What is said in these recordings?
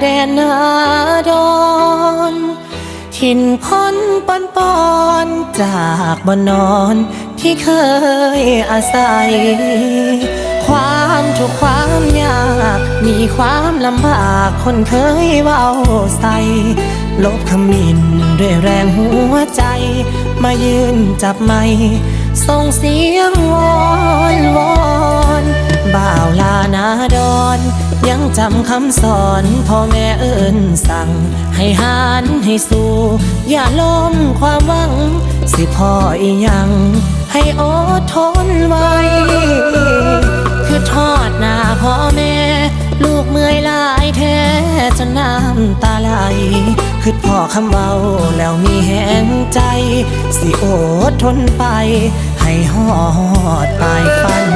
แดนนาดอนทินพ้นปอนปอนจากบนนอนที่เคยอาศัย ความทุกข์ความยาก มีความลำบากคนเคยเว้าใส่ลบขมินด้วยแรงหัวใจ มายืนจับไม้ส่งเสียงวอนวอน บ่าวลานาดอน ยังจำคำสอนพ่อแม่เอิญสั่ง ให้หานให้สู้ อย่าล้มความหวัง สิพ่ออีหยัง ให้อดทนไว้ คือทอดหน้าพ่อแม่ ลูกเมื่อยลายแท้จนน้ำตาไหลคือพ่อคำเบาแล้วมีแหงใจ สิอดทนไป ให้หอดปลายฝัน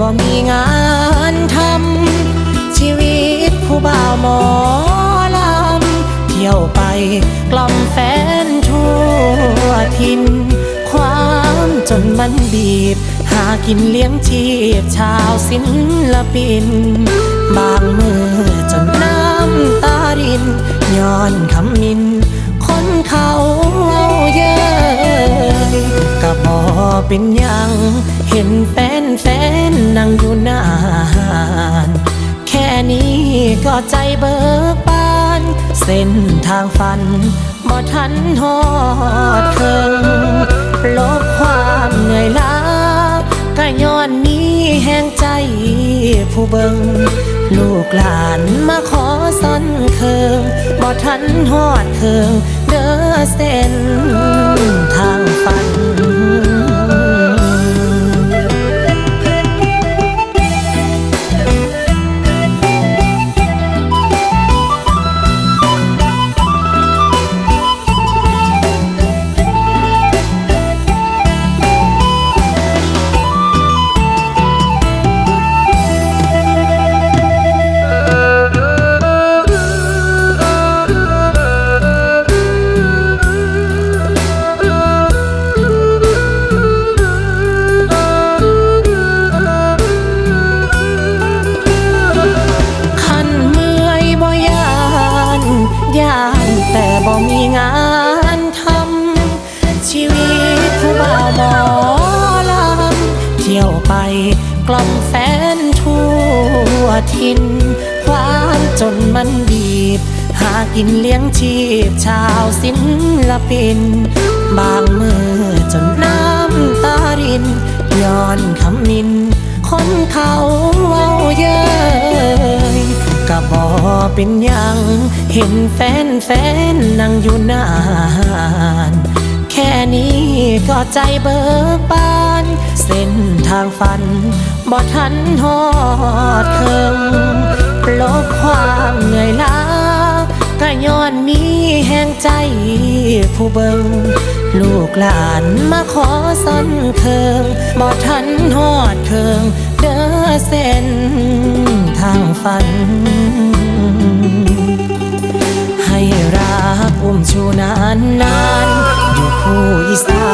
บ่มีงานทำชีวิตผู้บ่าวหมอลำ เที่ยวไปกล่อมแฟนทั่วทิน ความจนมันบีบ หากินเลี้ยงชีพชาวศิลปิน บางมือจนน้ำตาริน ย้อนคำมิน คนเขาเยอะก็บอเป็นยัง เห็นแฟนแฟน นี้ก็ใจเบิกบาน เส้นทางฝันบ่ทันหอดเคิงลบความเหนื่อยล้าก็ย้อนนี้แห่งใจผู้เบิงลูกหลานมาขอซ่อนเคิงบ่ทันหอดเคิงเด้อเส้นทางฝัน แต่บ่มีงานทำชีวิตผู้บ่าวหมอลำเที่ยวไปกล่อมแฟนทั่วทิน ความจนมันบีบ หากินเลี้ยงชีพชาวศิลปิน บางมือจนน้ำตารินย้อนคำมิน คนเขาเอาเยอะก็บอเป็นยัง เห็นแฟนแฟนนั่งอยู่นาน แค่นี้ก็ใจเบิกบาน เส้นทางฝันบ่ทันหอดเคิงลบความเหนื่อยล้า ก็ย้อนมีแห่งใจผู้เบิงลูกหลานมาขอซ่อนเทิงบ่ทันหอดเทิงเด้อเส้นทางฝัน ให้รักอุ้มชูนานนานอยู่คู่อีสาน